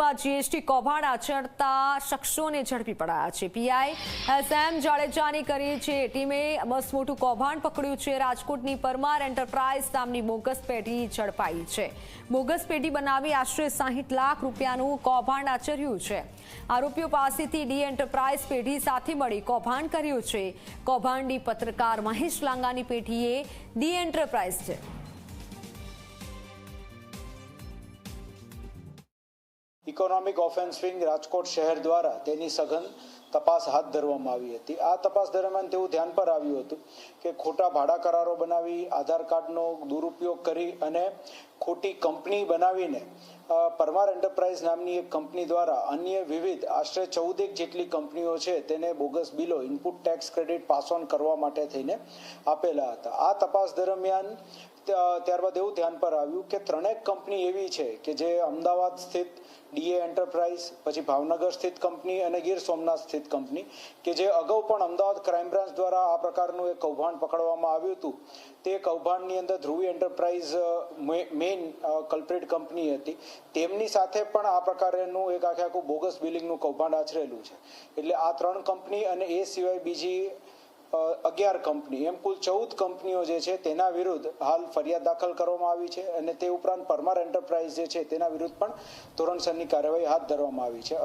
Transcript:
રાજકોટમાં જીએસટી કૌભાંડ આચરતા શખ્સોને ઝડપી પડાયા છે. પીઆઈ એસએમ જાડેજાની કરી છે ટીમે બસ મોટું કૌભાંડ પકડ્યું છે. રાજકોટની પરમાર એન્ટરપ્રાઇઝ નામની બોગસ પેઢી ઝડપાઈ છે. બોગસ પેઢી બનાવી આશરે સાહીઠ લાખ રૂપિયાનું કૌભાંડ આચર્યું છે. આરોપીઓ પાસેથી ડી એન્ટરપ્રાઇઝ પેઢી સાથે મળી કૌભાંડ કર્યું છે. કૌભાંડી પત્રકાર મહેશ લાંગાની પેઢીએ ડી એન્ટરપ્રાઇઝ છે. ઇકોનોમિક ઓફેન્સ વિંગ રાજકોટ શહેર દ્વારા તેની સઘન તપાસ હાથ ધરવામાં આવી હતી. આ તપાસ દરમિયાન તેવું ધ્યાન પર આવ્યું હતું કે ખોટા ભાડા કરારો બનાવી, આધાર કાર્ડનો દુરુપયોગ કરી અને ખોટી કંપની બનાવીને પરમાર એન્ટરપ્રાઇઝ નામની એક કંપની દ્વારા અન્ય વિવિધ આશરે ચૌદેક જેટલી કંપનીઓ છે તેને bogus below input tax credit pass on કરવા માટે થઈને આપેલા હતા. આ તપાસ દરમિયાન ત્યારબાદ એવું ધ્યાન પર આવ્યું કે ત્રણેક કંપની એવી છે કે જે અમદાવાદ સ્થિત ડીએ એન્ટરપ્રાઇઝ, પછી ભાવનગર સ્થિત કંપની અને ગીર સોમનાથ સ્થિત કંપની કે જે અગાઉ પણ અમદાવાદ ક્રાઇમ બ્રાન્ચ દ્વારા આ પ્રકારનું એક કૌભાંડ પકડવામાં આવ્યું હતું. તે કૌભાંડની અંદર Dhruvi enterprise main culprit company હતી. તેમની સાથે પણ આ પ્રકારનું એક આખે આખું બોગસ બિલિંગનું કૌભાંડ આચરેલું છે. એટલે આ ત્રણ કંપની અને એ સિવાય બીજી અગિયાર કંપની, એમ કુલ ચૌદ કંપનીઓ જે છે તેના વિરુદ્ધ હાલ ફરિયાદ દાખલ કરવામાં આવી છે અને તે ઉપરાંત પરમાર એન્ટરપ્રાઇઝ જે છે તેના વિરુદ્ધ પણ ધોરણસરની કાર્યવાહી હાથ ધરવામાં આવી છે.